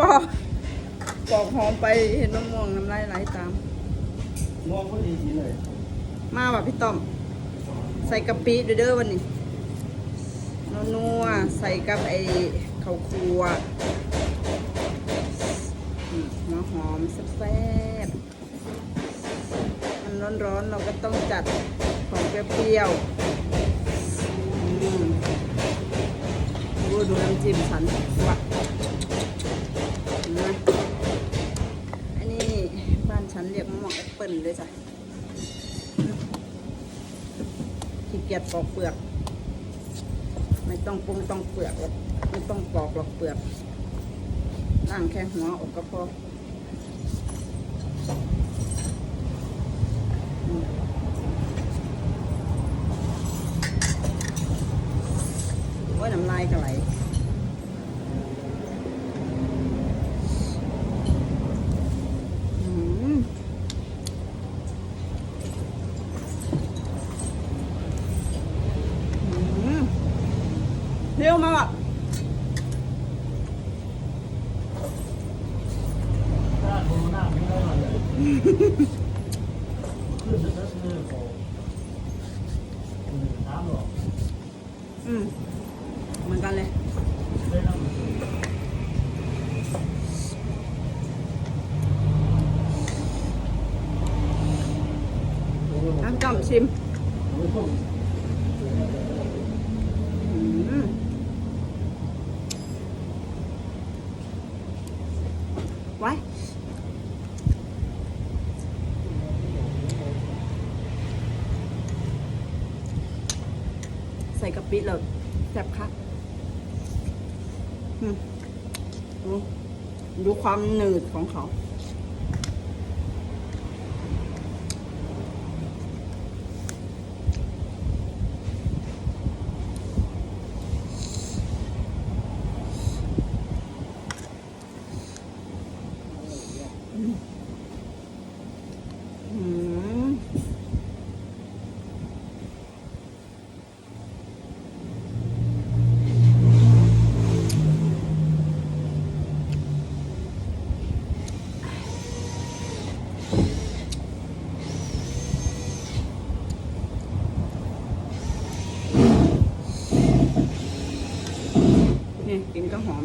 ปอกปอกหอมไปเห็นมะม่วงน้ำลายไหลตาม มองก็ดีดีเลยมาว่ะพี่ต้อม ใส่กะปิเด้อเด้อวันนี้นัวๆใส่กับไอ้ข้าวคั่วอืมหัวหอมแซ่บๆมันร้อนๆเราก็ต้องจัดของเปรี้ยวๆอืมดูดูน้ำจิ้มฉันว่ะ มะม่วงแอปเปิลเลยจ้ะขี้เกียจปอกเปลือก ไม่ต้องปรุงต้องเปลือกหรอกไม่ต้องปอกหรอกเปลือกล้างแค่หัวออกก็พอโอ้ยน้ำลายก็ไหลอืม อืม เร็วมากอะถ้าโควิดหน้าไม่ได้มาเลยคือจะคือโคน้ำหรออืมเหมือนกันเลยได้น้ำน้ำจอมชิม ไว้ใส่กะปิเลยแซ่บค่ะดูดูความหนืดของเขา อืมนี่กินก็หอม